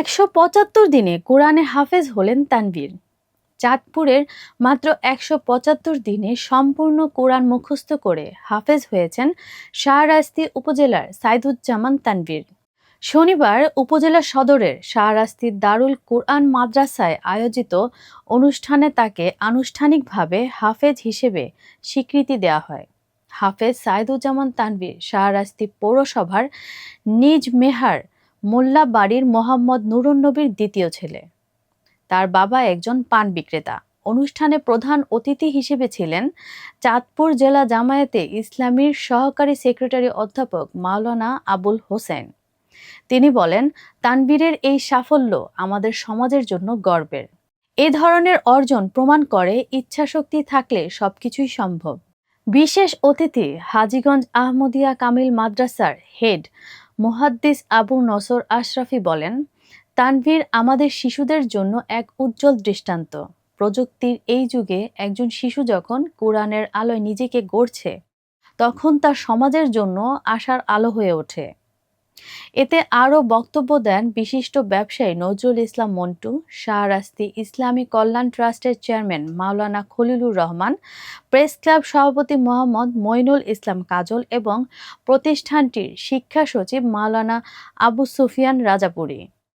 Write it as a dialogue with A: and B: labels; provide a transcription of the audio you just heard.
A: একশো পঁচাত্তর দিনে কোরআনে হাফেজ হলেন তানভীর। চাঁদপুরের মাত্র একশো পঁচাত্তর দিনে সম্পূর্ণ কোরআন মুখস্থ করে হাফেজ হয়েছেন শাহরাস্তি উপজেলার সাইদুজ্জামান তানভীর। শনিবার উপজেলা সদরের শাহরাস্তি দারুল কোরআন মাদ্রাসায় আয়োজিত অনুষ্ঠানে তাকে আনুষ্ঠানিকভাবে হাফেজ হিসেবে স্বীকৃতি দেওয়া হয়। হাফেজ সাইদুজ্জামান তানভীর শাহরাস্তি পৌরসভার নিজ মেহার মোল্লা বাড়ির মোহাম্মদ নুরুন্নবীর দ্বিতীয় ছেলে। তার বাবা একজন পান বিক্রেতা। অনুষ্ঠানে প্রধান অতিথি হিসেবে ছিলেন চাঁদপুর জেলা জামায়াতে ইসলামীর সহকারী সেক্রেটারি অধ্যাপক মাওলানা আবুল হোসেন। তিনি বলেন, তানবীরের এই সাফল্য আমাদের সমাজের জন্য গর্বের। এ ধরনের অর্জন প্রমাণ করে ইচ্ছাশক্তি থাকলে সবকিছুই সম্ভব। বিশেষ অতিথি হাজীগঞ্জ আহমদিয়া কামিল মাদ্রাসার হেড মুহাদ্দিস আবু নসর আশরাফি বলেন, তানভীর আমাদের শিশুদের জন্য এক উজ্জ্বল দৃষ্টান্ত। প্রযুক্তির এই যুগে একজন শিশু যখন কোরআনের আলোয় নিজেকে গড়ছে, তখন তার সমাজের জন্য আশার আলো হয়ে ওঠে। এতে আরও বক্তব্য দেন বিশিষ্ট ব্যবসায়ী নজরুল ইসলাম মন্টু শাহরাস্তি ইসলামী কল্যাণ ট্রাস্টের চেয়ারম্যান মাওলানা খলিলুর রহমান, প্রেস ক্লাব সভাপতি মোহাম্মদ মইনুল ইসলাম কাজল এবং প্রতিষ্ঠানটির শিক্ষা সচিব মাওলানা আবু সুফিয়ান রাজাপুরী।